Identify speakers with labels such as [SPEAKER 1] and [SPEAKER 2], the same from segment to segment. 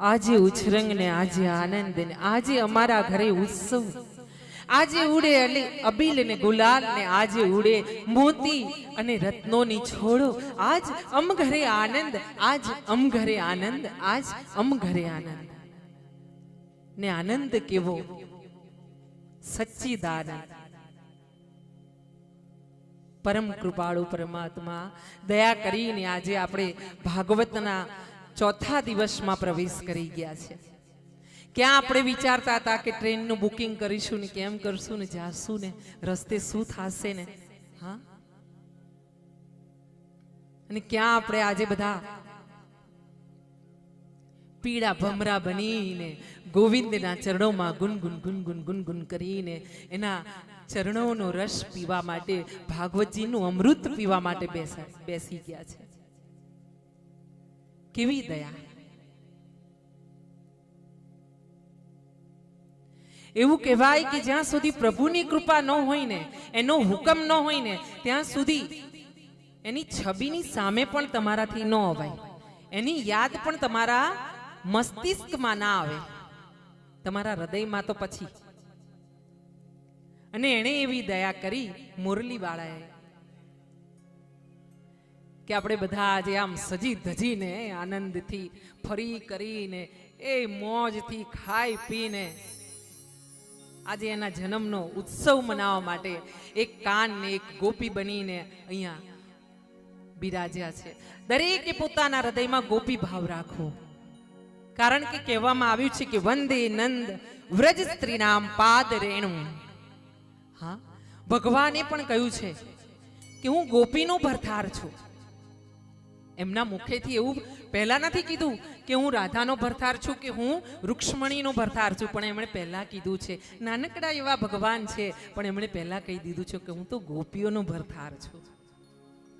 [SPEAKER 1] આજે ઉછરંગ ને આજે આનંદ ને આજે અમારા ઘરે ઉત્સવ. આજે ઉડે અબીલ ને ગુલાલ ને આજે ઉડે મોતી અને રત્નોની છોડો. આજ અમ ઘરે આનંદ, આજ અમ ઘરે આનંદ, આજ અમ ઘરે આનંદ. ને આનંદ કેવો? સચ્ચિદાનંદ. પરમ કૃપાળુ પરમાત્મા, દયા કરીને આજે આપણે ભાગવતના ચોથા દિવસમાં પ્રવેશ કરી ગયા છે. ક્યાં આપણે વિચારતા હતા કે ટ્રેનનું બુકિંગ કરીશું ને કેમ કરશું ને જાશું ને, રસ્તે શું થશે ને? હા? અને ક્યાં આપણે આજે બધા પીળા ભમરા બનીને, ગોવિંદના ચરણોમાં ગુનગુન ગુનગુન ગુનગુન કરીને એના ચરણોનો રસ પીવા માટે, ભાગવતજીનું અમૃત પીવા માટે બેસા, બેસી ગયા છે. કેવી દયા? એવું કહેવાય કે જ્યાં સુધી પ્રભુની કૃપા ન હોય ને, એનો હુકમ ન હોય ને, ત્યાં સુધી એની છબીની સામે પણ તમારાથી ન અવાય. એની યાદ પણ તમારા મસ્તિષ્કમાં ના આવે. તમારા હૃદયમાં તો પછી. અને એણે એવી દયા કરી મુરલી વાળાએ કે આપણે બધા આજે આમ સજી ધજીને, આનંદથી ફરી કરીને, એ મોજથી ખાઈ પીને આજે એના જન્મનો ઉત્સવ મનાવવા માટે એક કાન ને એક ગોપી બનીને અહીંયા બિરાજ્યા છે. દરેકે પોતાના હૃદયમાં ગોપી ભાવ રાખવો કારણ કે કહેવામાં આવ્યું છે કે વંદે નંદ વ્રજ સ્ત્રી નામ પાદ રેણુ. હા? ભગવાને પણ કહ્યું છે કે હું ગોપીનો ભરથાર છું. એમના મુખેથી એવું પહેલા નથી કીધું કે હું રાધાનો ભરથાર છું કે હું રૂક્ષ્મણીનો ભરથાર છું, પણ એમણે પહેલાં કીધું છે. નાનકડા એવા ભગવાન છે, પણ એમણે પહેલાં કહી દીધું છે કે હું તો ગોપીઓનો ભરથાર છું.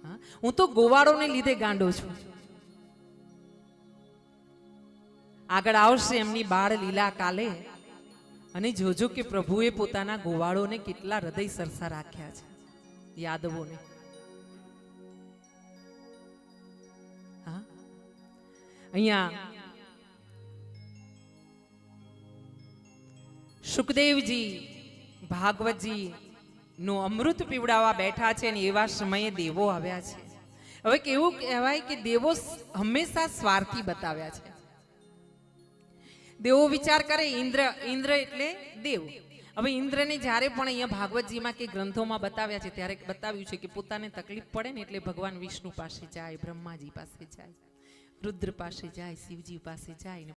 [SPEAKER 1] હા? હું તો ગોવાળોને લીધે ગાંડો છું. આગળ આવશે એમની બાળ લીલા કાલે અને જોજો કે પ્રભુએ પોતાના ગોવાળોને કેટલા હૃદય સરસા રાખ્યા છે. યાદવોને. અહીંયા. સુખદેવજી, ભાગવતજી, નું અમૃત પીવડાવવા બેઠા છે અને એવા સમયે દેવો આવ્યા છે. હવે કેવું કહેવાય કે દેવો હંમેશા સ્વાર્થી બતાવ્યા છે. દેવો વિચાર કરે ઇન્દ્ર ઇન્દ્ર એટલે દેવ. હવે ઇન્દ્રને જ્યારે પણ અહીંયા ભાગવતજીમાં કે ગ્રંથોમાં બતાવ્યા છે, ત્યારે બતાવ્યું છે કે પોતાને તકલીફ પડે ને એટલે ભગવાન વિષ્ણુ પાસે જાય, બ્રહ્માજી પાસે જાય. રુદ્ર પાસે જાય શિવજી પાસે જાય ને